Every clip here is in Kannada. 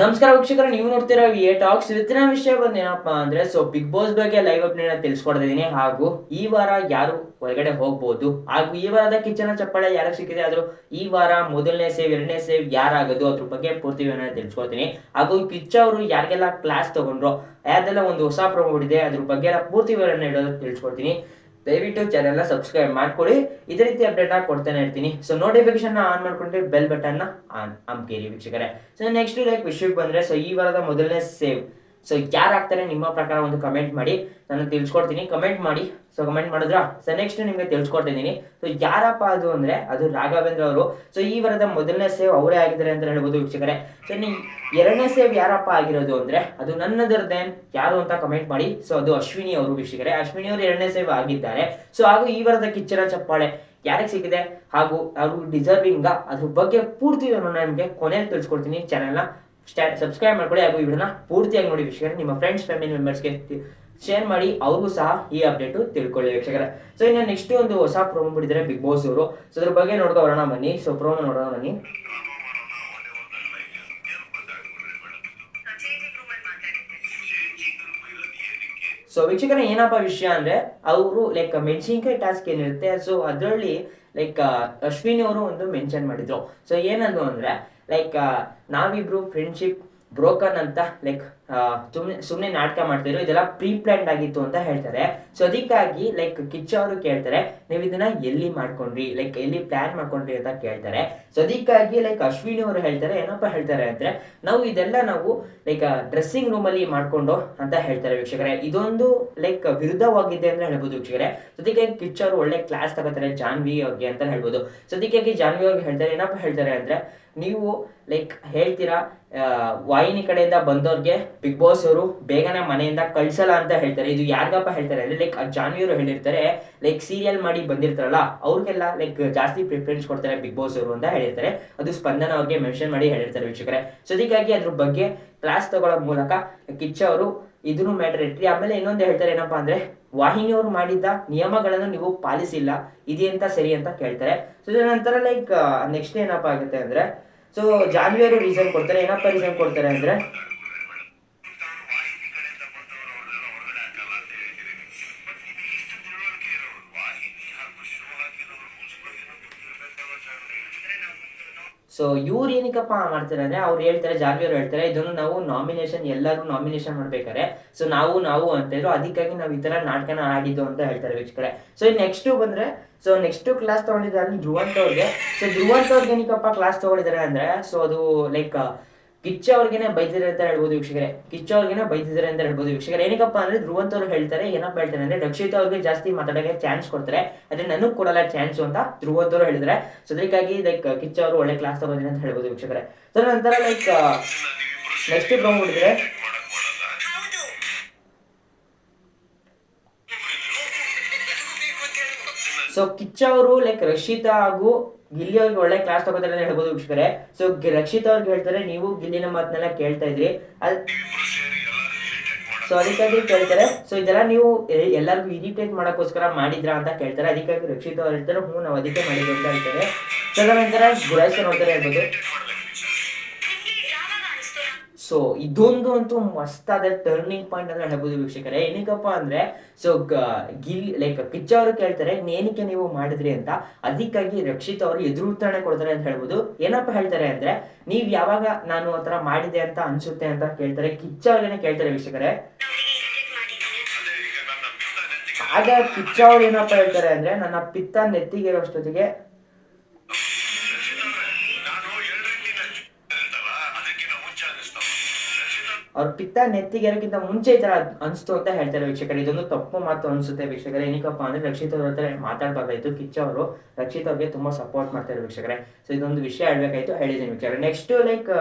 ನಮಸ್ಕಾರ ವೀಕ್ಷಕರ, ನೀವು ನೋಡ್ತಿರೋ ಎ ಟಾಕ್ಸ್ ಇವತ್ತಿನ ವಿಷಯ ಬಂದು ಏನಪ್ಪಾ ಅಂದ್ರೆ ಸೊ ಬಿಗ್ ಬಾಸ್ ಬಗ್ಗೆ ಲೈವ್ ಅಪ್ಡೇಟ್ ತಿಳಿಸ್ಕೊಡ್ತಾ ಹಾಗೂ ಈ ವಾರ ಯಾರು ಹೊರಗಡೆ ಹೋಗ್ಬೋದು, ಹಾಗೂ ಈ ವಾರದ ಕಿಚನ ಚಪ್ಪಾಳೆ ಯಾರಿಗೆ ಸಿಕ್ಕಿದೆ, ಆದ್ರೂ ಈ ವಾರ ಮೊದಲನೇ ಸೇವ್ ಎರಡನೇ ಸೇವ್ ಯಾರಾಗೋದು, ಅದ್ರ ಬಗ್ಗೆ ಪೂರ್ತಿ ವಿವರಣೆ ತಿಳಿಸ್ಕೊಡ್ತೀನಿ. ಹಾಗೂ ಕಿಚ್ಚ ಅವರು ಯಾರಿಗೆಲ್ಲ ಕ್ಲಾಸ್ ತಗೊಂಡ್ರು, ಯಾರ್ದೆಲ್ಲ ಒಂದು ಹೊಸ ಪ್ರಮೋಟ್ ಇದೆ ಅದ್ರ ಬಗ್ಗೆ ಎಲ್ಲ ಪೂರ್ತಿ ವಿವರಣೆ ಇಡೋದು ತಿಳಿಸ್ಕೊಡ್ತೀನಿ. ದಯವಿಟ್ಟು ಚಾನೆಲ್ನ ಸಬ್ಸ್ಕ್ರೈಬ್ ಮಾಡ್ಕೊಳ್ಳಿ ಇದೇ ರೀತಿ ಅಪ್ಡೇಟ್ ಆಗಿ ಕೊಡ್ತಾನೆ ಇರ್ತೀನಿ. ಸೊ ನೋಟಿಫಿಕೇಶನ್ ಆನ್ ಮಾಡ್ಕೊಂಡ್ರೆ ಬೆಲ್ ಬಟನ್ನ ಆನ್ ಅಮ್ಕೇರಿ ವೀಕ್ಷಕರೇ. ಸೊ ನೆಕ್ಸ್ಟ್ ಲೈಕ್ ವಿಷಯಕ್ಕೆ ಬಂದ್ರೆ ಸೊ ಈ ವಾರದ ಮೊದಲನೇ ಸೇವ್ ಸೊ ಯಾರು ಆಗ್ತಾರೆ ನಿಮ್ಮ ಪ್ರಕಾರ ಒಂದು ಕಮೆಂಟ್ ಮಾಡಿ. ನಾನು ತಿಳಿಸ್ಕೊಡ್ತೀನಿ. ಕಮೆಂಟ್ ಮಾಡಿ. ಸೊ ಕಮೆಂಟ್ ಮಾಡಿದ್ರ? ಸೊ ನೆಕ್ಸ್ಟ್ ನಿಮಗೆ ತಿಳಿಸ್ಕೊಡ್ತಿದ್ದೀನಿ. ಸೊ ಯಾರಪ್ಪ ಅದು ಅಂದ್ರೆ, ಅದು ರಾಘವೇಂದ್ರ ಅವರು. ಸೊ ಈ ವಾರದ ಮೊದಲನೇ ಸೇವ್ ಅವರೇ ಆಗಿದ್ದಾರೆ ಅಂತ ಹೇಳ್ಬೋದು ವೀಕ್ಷಕರೇ. ಸೊ ನೀ ಎರಡನೇ ಸೇವ್ ಯಾರಪ್ಪ ಆಗಿರೋದು ಅಂದ್ರೆ, ಅದು ನನ್ನದರ್ದೇನ್ ಯಾರು ಅಂತ ಕಮೆಂಟ್ ಮಾಡಿ. ಸೊ ಅದು ಅಶ್ವಿನಿ ಅವರು ವೀಕ್ಷಕರೇ. ಅಶ್ವಿನಿ ಅವರು ಎರಡನೇ ಸೇವ್ ಆಗಿದ್ದಾರೆ. ಸೊ ಹಾಗೂ ಈ ವಾರದ ಕಿಚ್ಚರ ಚಪ್ಪಾಳೆ ಯಾರಿಗೆ ಸಿಕ್ಕಿದೆ? ಹಾಗೂ ಅವರು ಡಿಸರ್ವಿಂಗ ಅದ್ರ ಬಗ್ಗೆ ಪೂರ್ತಿ ನಿಮಗೆ ಕೊನೆಯಲ್ಲಿ ತಿಳಿಸ್ಕೊಡ್ತೀನಿ. ಚಾನೆಲ್ನ ಸಬ್ಸ್ಕ್ರೈಬ್ ಮಾಡ್ಕೊಳ್ಳಿ. ಹಾಗೂ ವಿಡಿಯೋನ ಪೂರ್ತಿಯಾಗಿ ನೋಡಿ ವೀಕ್ಷಕರೇ, ನಿಮ್ಮ ಫ್ರೆಂಡ್ಸ್ ಫ್ಯಾಮಿಲಿ ಮೆಂಬರ್ಸ್ಗೆ ಶೇರ್ ಮಾಡಿ. ಅವ್ರಿಗೂ ಸಹ ಈ ಅಪ್ಡೇಟು ತಿಳ್ಕೊಳ್ಳಿ ವೀಕ್ಷಕರ. ಸೊ ಇನ್ನು ನೆಕ್ಸ್ಟ್ ಒಂದು ಹೊಸ ಪ್ರೋಮೋ ಬಿಟ್ಟಿದ್ದಾರೆ ಬಿಗ್ ಬಾಸ್ ಅವರು ಸೊ ಅದ್ರ ಬಗ್ಗೆ ನೋಡ್ಕೊ ಬರೋಣ ಬನ್ನಿ. ಸೊ ಪ್ರೋಮೋ ನೋಡೋಣ ಬನ್ನಿ. ಸೊ ವೀಕ್ಷಕರ, ಏನಪ್ಪ ವಿಷಯ ಅಂದ್ರೆ, ಅವರು ಲೈಕ್ ಮೆಣಸಿನ್ಕಾಯಿ ಟಾಸ್ಕ್ ಏನಿರುತ್ತೆ. ಸೊ ಅದರಲ್ಲಿ ಲೈಕ್ ಅಶ್ವಿನಿ ಅವರು ಒಂದು ಮೆನ್ಷನ್ ಮಾಡಿದ್ರು. ಸೊ ಏನಂದ್ರು ಅಂದ್ರೆ ಲೈಕ್ ನಾವಿಬ್ರು ಫ್ರೆಂಡ್ಶಿಪ್ ಬ್ರೋಕನ್ ಅಂತ ಲೈಕ್ ಸುಮ್ಮನೆ ಸುಮ್ಮನೆ ನಾಟಕ ಮಾಡ್ತಿದ್ರು ಇದೆಲ್ಲ ಪ್ರೀ ಆಗಿತ್ತು ಅಂತ ಹೇಳ್ತಾರೆ. ಸೊ ಅದಕ್ಕಾಗಿ ಲೈಕ್ ಕಿಚ್ಚ ಅವರು ಕೇಳ್ತಾರೆ, ನೀವು ಇದನ್ನ ಎಲ್ಲಿ ಮಾಡ್ಕೊಂಡ್ರಿ? ಲೈಕ್ ಎಲ್ಲಿ ಪ್ಲಾನ್ ಮಾಡ್ಕೊಂಡ್ರಿ ಅಂತ ಕೇಳ್ತಾರೆ. ಸೊ ಅದಕ್ಕಾಗಿ ಲೈಕ್ ಅಶ್ವಿನಿ ಅವರು ಹೇಳ್ತಾರೆ, ಏನಪ್ಪ ಹೇಳ್ತಾರೆ ಅಂದ್ರೆ, ನಾವು ಇದೆಲ್ಲ ನಾವು ಲೈಕ್ ಡ್ರೆಸ್ಸಿಂಗ್ ರೂಮ್ ಅಲ್ಲಿ ಮಾಡ್ಕೊಂಡು ಅಂತ ಹೇಳ್ತಾರೆ ವೀಕ್ಷಕರೇ. ಇದೊಂದು ಲೈಕ್ ವಿರುದ್ಧವಾಗಿದೆ ಅಂತ ಹೇಳ್ಬೋದು ವೀಕ್ಷಕರೇ. ಸೊ ಅದಕ್ಕಾಗಿ ಕಿಚ್ಚ ಅವರು ಒಳ್ಳೆ ಕ್ಲಾಸ್ ತಗೋತಾರೆ, ಜಾನ್ವಿ ಅವ್ರಿಗೆ ಅಂತ ಹೇಳ್ಬೋದು. ಸೊ ಅದಕ್ಕಾಗಿ ಜಾನ್ವಿ ಅವ್ರಿಗೆ ಹೇಳ್ತಾರೆ, ಏನಪ್ಪ ಹೇಳ್ತಾರೆ ಅಂದ್ರೆ, ನೀವು ಲೈಕ್ ಹೇಳ್ತೀರಾ ವಾಹಿನಿ ಕಡೆಯಿಂದ ಬಂದವ್ರಿಗೆ ಬಿಗ್ ಬಾಸ್ ಅವರು ಬೇಗನೆ ಮನೆಯಿಂದ ಕಳ್ಸಲ್ಲ ಅಂತ ಹೇಳ್ತಾರೆ. ಇದು ಯಾರಿಗಪ್ಪ ಹೇಳ್ತಾರೆ ಅಂದ್ರೆ ಲೈಕ್ ಜಾನ್ವಿ ಅವರು ಹೇಳಿರ್ತಾರೆ ಲೈಕ್ ಸೀರಿಯಲ್ ಮಾಡಿ ಬಂದಿರ್ತಾರಲ್ಲ, ಅವ್ರಿಗೆಲ್ಲ ಲೈಕ್ ಜಾಸ್ತಿ ಪ್ರಿಫರೆನ್ಸ್ ಕೊಡ್ತಾರೆ ಬಿಗ್ ಬಾಸ್ ಅವರು ಅಂತ ಹೇಳಿರ್ತಾರೆ. ಅದು ಸ್ಪಂದನ ಅವ್ರಿಗೆ ಮೆನ್ಷನ್ ಮಾಡಿ ಹೇಳಿರ್ತಾರೆ ವೀಕ್ಷಕರೇ. ಸೊ ಅದಕ್ಕಾಗಿ ಅದ್ರ ಬಗ್ಗೆ ಕ್ಲಾಸ್ ತಗೊಳ್ಳೋ ಮೂಲಕ ಕಿಚ್ಚ ಅವರು ಇದನ್ನು ಮ್ಯಾಟರ್ ಇಟ್ರಿ. ಆಮೇಲೆ ಇನ್ನೊಂದು ಹೇಳ್ತಾರೆ ಏನಪ್ಪಾ ಅಂದ್ರೆ ವಾಹಿನಿಯವರು ಮಾಡಿದ್ದ ನಿಯಮಗಳನ್ನು ನೀವು ಪಾಲಿಸಿಲ್ಲ ಇದೆಂತ ಸರಿ ಅಂತ ಕೇಳ್ತಾರೆ. ಸೊ ಇದರ ನಂತರ ಲೈಕ್ ನೆಕ್ಸ್ಟ್ ಏನಪ್ಪಾ ಆಗುತ್ತೆ ಅಂದ್ರೆ ಸೊ ಜಾನ್ವಿ ಅವರು ರೀಸನ್ ಕೊಡ್ತಾರೆ, ಏನಪ್ಪ ರೀಸನ್ ಕೊಡ್ತಾರೆ ಅಂದ್ರೆ ಸೊ ಇವ್ರು ಏನಕ್ಕಪ್ಪ ಮಾಡ್ತಾರೆ ಅಂದ್ರೆ ಅವ್ರು ಹೇಳ್ತಾರೆ, ಜಾನ್ವಿ ಅವ್ರು ಹೇಳ್ತಾರೆ, ಇದನ್ನು ನಾವು ನಾಮಿನೇಷನ್ ಎಲ್ಲರೂ ನಾಮಿನೇಷನ್ ಮಾಡ್ಬೇಕಾರೆ ಸೊ ನಾವು ನಾವು ಅಂತ ಇದ್ರು, ಅದಕ್ಕಾಗಿ ನಾವು ಈ ತರ ನಾಟಕನ ಆಗಿದ್ದು ಅಂತ ಹೇಳ್ತಾರೆ ವೀಕ್ಷಕರೇ. ಸೊ ನೆಕ್ಸ್ಟ್ ಬಂದ್ರೆ ಸೊ ನೆಕ್ಸ್ಟ್ ಕ್ಲಾಸ್ ತಗೊಂಡಿದ್ದಾರೆ ಧ್ರುವಂತ ಅವ್ರಿಗೆ. ಸೊ ಧ್ರುವಂತ ಅವ್ರಿಗೆ ಏನಕ್ಕಪ್ಪ ಕ್ಲಾಸ್ ತಗೊಂಡಿದ್ದಾರೆ ಅಂದ್ರೆ ಸೊ ಅದು ಲೈಕ್ ಕಿಚ್ಚ ಅವ್ರಿಗೇನೆ ಬೈದಿದ್ದಾರೆ ಅಂತ ಹೇಳ್ಬೋದು ವೀಕ್ಷಕರೇ. ಕಿಚ್ಚ ಅವ್ರಿಗೇನೆ ಅಂತ ಹೇಳ್ಬೋದು ವೀಕ್ಷಕರೇ. ಏನಕ್ಕಪ್ಪ ಅಂದ್ರೆ ಧ್ರುವಂತವ್ರು ಹೇಳ್ತಾರೆ, ಏನಪ್ಪ ಹೇಳ್ತಾರೆ ಅಂದ್ರೆ ರಕ್ಷಿತ ಅವ್ರಿಗೆ ಜಾಸ್ತಿ ಮಾತಾಡೋಕೆ ಚಾನ್ಸ್ ಕೊಡ್ತಾರೆ. ಆದ್ರೆ ನನಗ್ ಕೊಡಲ್ಲ ಚಾನ್ಸ್ ಅಂತ ಧ್ರುವಂತ ಅವರು ಹೇಳಿದ್ರೆ ಸೊ ಅದಕ್ಕಾಗಿ ಲೈಕ್ ಕಿಚ್ಚ ಅವರು ಒಳ್ಳೆ ಕ್ಲಾಸ್ ತಗೊಂಡಿದ್ದಾರೆ ಅಂತ ಹೇಳ್ಬೋದು ವೀಕ್ಷಕರೇ. ಸೊ ನಂತರ ಲೈಕ್ ನೆಕ್ಸ್ಟ್ ಬಂದ್ಬಿಟ್ಟಿದ್ರೆ ಸೊ ಕಿಚ್ಚ ಅವರು ಲೈಕ್ ರಕ್ಷಿತಾ ಹಾಗೂ ಗಿಲ್ಲಿ ಅವ್ರಿಗೆ ಒಳ್ಳೆ ಕ್ಲಾಸ್ ತಗೋತಾರೆ ಅಂತ ಹೇಳ್ಬೋದು ವೀಕ್ಷಕರೇ. ಸೊ ರಕ್ಷಿತಾ ಅವ್ರಿಗೆ ಹೇಳ್ತಾರೆ, ನೀವು ಗಿಲ್ಲಿನ ಮಾತನ್ನೆಲ್ಲ ಕೇಳ್ತಾ ಇದ್ರಿ. ಅದ್ ಸೊ ಅದಕ್ಕಾಗಿ ಕೇಳ್ತಾರೆ. ಸೊ ಇದೆಲ್ಲ ನೀವು ಎಲ್ಲರಿಗೂ ಇರಿಟೇಟ್ ಮಾಡೋಕ್ಕೋಸ್ಕರ ಮಾಡಿದ್ರಾ ಅಂತ ಕೇಳ್ತಾರೆ. ಅದಕ್ಕಾಗಿ ರಕ್ಷಿತ ಅವ್ರು ಹೇಳ್ತಾರೆ, ಹ್ಞೂ, ನಾವು ಅದಕ್ಕೆ ಮಾಡಿದ್ವಿ ಅಂತ ಹೇಳ್ತಾರೆ. ಸೊ ನಂತರ ನೋಡ್ತಾರೆ ಹೇಳ್ಬೋದು. ಸೊ ಇದೊಂದು ಅಂತೂ ಮಸ್ತಾದ ಟರ್ನಿಂಗ್ ಪಾಯಿಂಟ್ ಅಂತ ಹೇಳ್ಬೋದು ವೀಕ್ಷಕರೇ. ಏನಕ್ಕಪ್ಪ ಅಂದ್ರೆ ಸೊ ಗಿಲ್ ಲೈಕ್ ಕಿಚ್ಚ ಅವರು ಕೇಳ್ತಾರೆ ಏನಕ್ಕೆ ನೀವು ಮಾಡಿದ್ರಿ ಅಂತ. ಅದಕ್ಕಾಗಿ ರಕ್ಷಿತ್ ಅವರು ಎದುರು ಉತ್ತರಣೆ ಕೊಡ್ತಾರೆ ಅಂತ ಹೇಳ್ಬೋದು. ಏನಪ್ಪ ಹೇಳ್ತಾರೆ ಅಂದ್ರೆ, ನೀವ್ ಯಾವಾಗ ನಾನು ಆ ತರ ಮಾಡಿದೆ ಅಂತ ಅನ್ಸುತ್ತೆ ಅಂತ ಕೇಳ್ತಾರೆ. ಕಿಚ್ಚ ಅವ್ರೇನೆ ಕೇಳ್ತಾರೆ ವೀಕ್ಷಕರೇ. ಆಗ ಕಿಚ್ಚ ಅವ್ರು ಏನಪ್ಪ ಹೇಳ್ತಾರೆ ಅಂದ್ರೆ, ನನ್ನ ಪಿತ್ತ ನೆತ್ತಿಗೆ ಇರೋಷ್ಟೊತ್ತಿಗೆ ಅವ್ರ ಪಿತ್ತ ನೆತ್ತಿಗೆರಕ್ಕಿಂತ ಮುಂಚೆ ಈ ತರ ಅನಿಸ್ತು ಅಂತ ಹೇಳ್ತಾರೆ ವೀಕ್ಷಕರು. ಇದೊಂದು ತಪ್ಪು ಮಾತು ಅನ್ಸುತ್ತೆ ವೀಕ್ಷಕರೇ. ಏನಕ್ಕಪ್ಪ ಅಂದ್ರೆ ರಕ್ಷಿತ್ ಅವ್ರ ಹತ್ರ ಮಾತಾಡ್ಬಾರ್ದಾಯ್ತು. ಕಿಚ್ಚ ಅವರು ರಕ್ಷಿತ್ ಅವ್ರಿಗೆ ತುಂಬಾ ಸಪೋರ್ಟ್ ಮಾಡ್ತಾರೆ ವೀಕ್ಷಕರೇ. ಸೊ ಇದೊಂದು ವಿಷಯ ಹೇಳ್ಬೇಕಾಯ್ತು, ಹೇಳಿದ್ದೀನಿ ವೀಕ್ಷಕರೇ. ನೆಕ್ಸ್ಟ್ ಲೈಕ್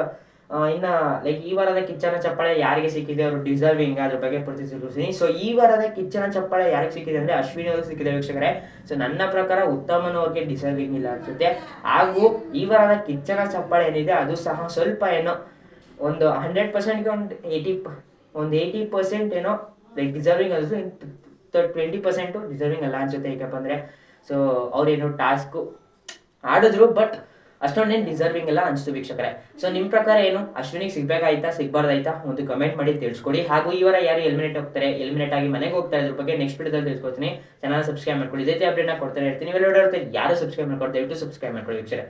ಇನ್ನ ಲೈಕ್ ಈ ವಾರದ ಕಿಚ್ಚನ ಚಪ್ಪಾಳೆ ಯಾರಿಗೆ ಸಿಕ್ಕಿದೆ? ಅವರು ಡಿಸರ್ವಿಂಗ್ ಅದ್ರ ಬಗ್ಗೆ ಪೂರ್ತಿ ಸೊ ಈ ವಾರದ ಕಿಚ್ಚನ ಚಪ್ಪಾಳೆ ಯಾರಿಗೆ ಸಿಕ್ಕಿದೆ ಅಂದ್ರೆ ಅಶ್ವಿನಿ ಅವ್ರಿಗೆ ಸಿಕ್ಕಿದೆ ವೀಕ್ಷಕರೇ. ಸೊ ನನ್ನ ಪ್ರಕಾರ ಉತ್ತಮನವ್ರಿಗೆ ಡಿಸರ್ವಿಂಗ್ ಇಲ್ಲ ಅನ್ಸುತ್ತೆ. ಹಾಗೂ ಈ ವಾರದ ಕಿಚ್ಚನ ಚಪ್ಪಾಳೆ ಏನಿದೆ, ಅದು ಸಹ ಸ್ವಲ್ಪ ಏನೋ ಒಂದು ಹಂಡ್ರೆಡ್ ಪರ್ಸೆಂಟ್ಗೆ ಒಂದು ಏಯ್ಟಿ ಒಂದು ಏಯ್ಟಿ ಪರ್ಸೆಂಟ್ ಏನೋ like deserving also twenty percent deserving ಅಲ್ಲ ಅನ್ಸುತ್ತೆ ಏಕಪ್ಪ ಅಂದರೆ. ಸೊ ಅವ್ರೇನು ಟಾಸ್ಕು ಆಡಿದ್ರು ಬಟ್ ಅಷ್ಟೊಂದೇನು ಡಿಸರ್ವಿಂಗ್ ಎಲ್ಲ ಅನಿಸ್ತು ವೀಕ್ಷಕರೇ. ಸೊ ನಿಮ್ಮ ಪ್ರಕಾರ ಏನು? ಅಶ್ವಿನಿಗೆ ಸಿಗ್ಬೇಕಾಯ್ತಾ ಸಿಗ್ಬಾರ್ದಾಯ್ತಾ? ಒಂದು ಕಮೆಂಟ್ ಮಾಡಿ ತಿಳಿಸ್ಕೊಡಿ. ಹಾಗೂ ಇವರ ಯಾರು ಎಲಿಮಿನೇಟ್ ಹೋಗ್ತಾರೆ? ಎಲಿಮಿನೇಟ್ ಆಗಿ ಮನೆಗೆ ಹೋಗ್ತಾರೆ ಇದ್ರ ಬಗ್ಗೆ ನೆಕ್ಸ್ಟ್ ವಿಡಿಯೋದಲ್ಲಿ ತಿಳ್ಕೊತೀನಿ ಚಾನಲ್ ಸಬ್ಸ್ಕ್ರೈಬ್ ಮಾಡ್ಕೊಳ್ಳಿ. ಇದೇ ಅಪ್ಡೇಟ್ನ ಕೊಡ್ತಾರೆ ಇರ್ತೀನಿ. ಇವೆಲ್ಲ ಯಾರು ಸಬ್ಸ್ಕ್ರೈಬ್ ಮಾಡ್ಕೊಡ್ತಾರೆ ದಯವಿಟ್ಟು ಸಬ್ಸ್ಕ್ರೈಬ್ ಮಾಡ್ಕೊಳ್ಳಿ ವೀಕ್ಷಕರೇ.